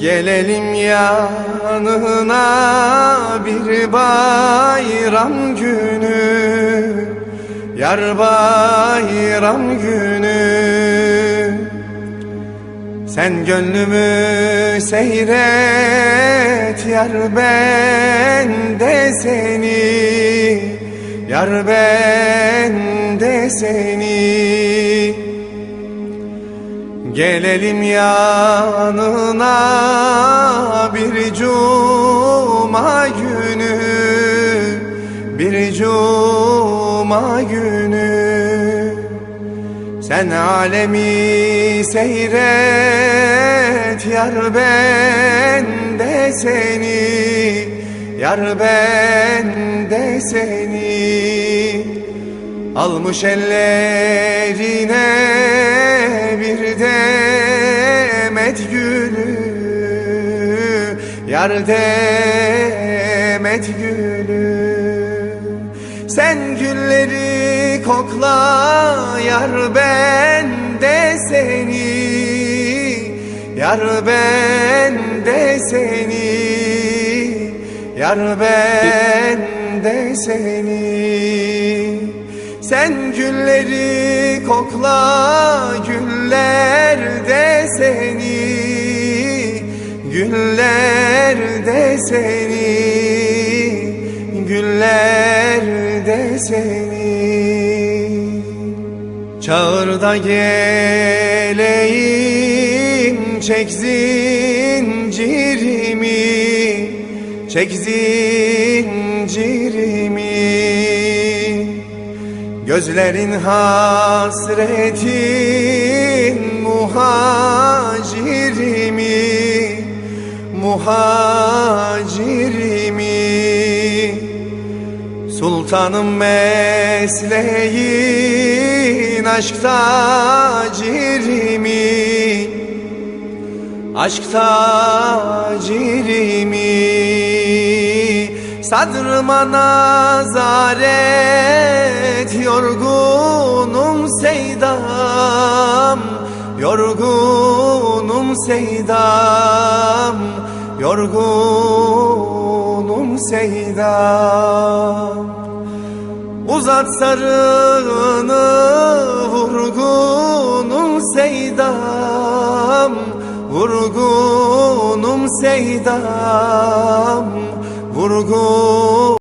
Gelelim yanına bir bayram günü Yar bayram günü. Sen gönlümü seyret yar ben de seni Yar ben de seni Gelelim yanına bir cuma günü Bir cuma günü. Sen alemi seyret Yar ben de seni Yar ben de seni Almış ellerine bir demet gülü Yar demet gülü. Sen gülleri kokla yar ben de seni Yar ben de seni Yar ben de seni Sen gülleri kokla güller de seni. Güller de seni. Güller de seni. Çağır da geleyim çek zincirimi. Çek zincirimi Gözlerin hasretin muhacirimi Muhacirimi. Sultanım mesleğin aşk tacirimi Aşk tacirimi Sadrıma nazar et Yorgunum seydam Yorgunum seydam Yorgunum seydam. Uzat sarını vurgunum seydam Vurgunum seydam or